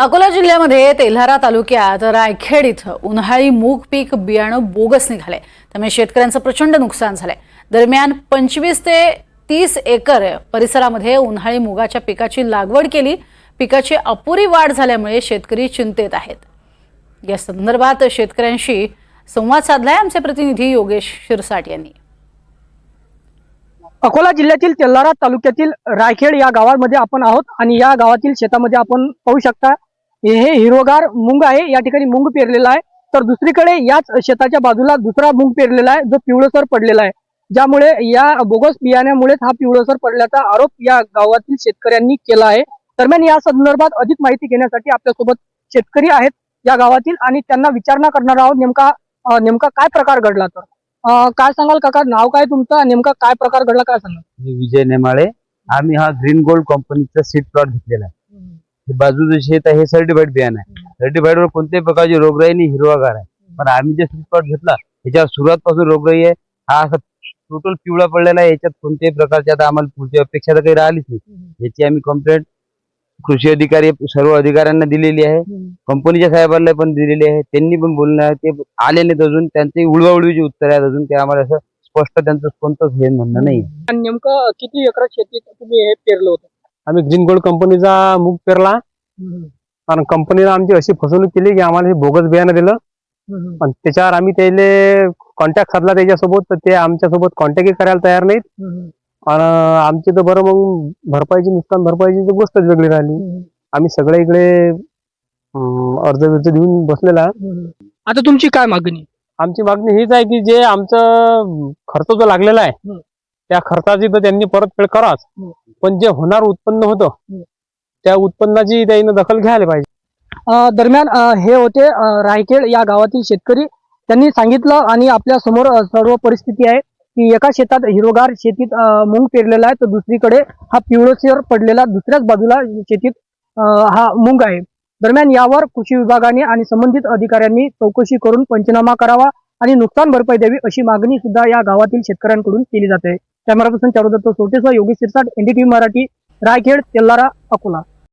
अकोला जिल्ह्यामध्ये तेल्हारा तालुक्यात रायखेड इथं उन्हाळी मूग पीक बियाणं बोगस निघाले त्यामुळे शेतकऱ्यांचं प्रचंड नुकसान झालंय. दरम्यान पंचवीस ते तीस एकर परिसरामध्ये उन्हाळी मुगाच्या पिकाची लागवड केली. पिकाची अपुरी वाढ झाल्यामुळे शेतकरी चिंतेत आहेत. या संदर्भात शेतकऱ्यांशी संवाद साधलाय आमचे प्रतिनिधी योगेश शिरसाट यांनी. अकोला जिल्ह्यातील तेल्हारा तालुक्यातील रायखेड या गावामध्ये आपण आहोत आणि या गावातील शेतामध्ये आपण पाहू शकता हे हिरोगार मुंग आहे या ठिकाणी मुंग पेरलेला आहे. तर दुसरीकडे याच शेताच्या बाजूला दुसरा मुंग पेरलेला आहे जो पिवळसर पडलेला आहे. ज्यामुळे या बोगस बियाण्यामुळेच हा पिवळसर पडल्याचा आरोप या गावातील शेतकऱ्यांनी केला आहे. दरम्यान या संदर्भात अधिक माहिती घेण्यासाठी आपल्यासोबत शेतकरी आहेत या गावातील आणि त्यांना विचारणा करणार आहोत. नेमका नेमका काय प्रकार घडला तर? काय सांगाल काका? नाव काय तुमचं नेमका काय प्रकार घडला काय सांगाल? मी विजय नेमाळे. आम्ही हा ग्रीन गोल्ड कंपनीचा सीट प्लॉट घेतलेला आहे. बाजूचं शेत आहे हे सर्टिफाईड बियाणं आहे. सर्टिफाईड वर कोणत्याही प्रकारची रोगराई नाही हिरवागार आहे. पण आम्ही जे सीड प्लॉट घेतला त्याच्यावर सुरुवातपासून रोगराई आहे. हा असा टोटल पिवळा पडलेला आहे याच्यात कोणत्याही प्रकारची आता आम्हाला पुढची अपेक्षा तर काही राहिलीच नाही. याची आम्ही कंप्लेंट कृषी अधिकारी सर्व अधिकाऱ्यांना दिलेली आहे. कंपनीच्या साहेबांना पण दिलेली आहे. त्यांनी पण बोलणं आहे ते आले नाहीत अजून. त्यांची उडवाउडवीची उत्तर आहेत अजून. ते आम्हाला असं स्पष्ट त्यांचं कोणतंच हे म्हणणं नाही आणि नेमकं किती एकर शेतीत तुम्ही हे पेरलं होतं? आम्ही ग्रीन गोल्ड कंपनीचा मूग पेरला. आणि कंपनीनं आमची अशी फसवणूक केली की आम्हाला हे बोगस बियाणं दिलं आणि त्याच्यावर आम्ही त्याले कॉन्टॅक्ट साधला त्याच्यासोबत तर ते आमच्यासोबत कॉन्टॅक्टही करायला तयार नाहीत आणि आमची तर बरं मग भरपाईची नुकसान भरपाईची तर गोष्टच वेगळी राहिली आम्ही सगळे इकडे अर्ज बिर्ज देऊन बसलेला आता तुमची काय मागणी आमची मागणी हीच आहे की जे आमचं खर्च जो लागलेला आहे. त्या खर्चाची तर त्यांनी परतफेड कराच. पण जे होणार उत्पन्न होतं. त्या उत्पन्नाची त्याने दखल घ्यायला पाहिजे. दरम्यान हे होते रायखेड या गावातील शेतकरी. त्यांनी सांगितलं आणि आपल्यासमोर सर्व परिस्थिती आहे की एका शेतात हिरोगार शेतीत अं, मूग पेरलेला आहे तर दुसरीकडे हा पिवळसर पडलेला दुसऱ्याच बाजूला शेतीत हा मूग आहे. दरम्यान यावर कृषी विभागाने आणि संबंधित अधिकाऱ्यांनी चौकशी करून पंचनामा करावा आणि नुकसान भरपाई द्यावी अशी मागणी सुद्धा या गावातील शेतकऱ्यांकडून केली जाते. कॅमेरा पर्सन चारुदत्त सोटेसह योगेश शिरसाट एनडीटीव्ही मराठी रायखेड तेल्लारा अकोला.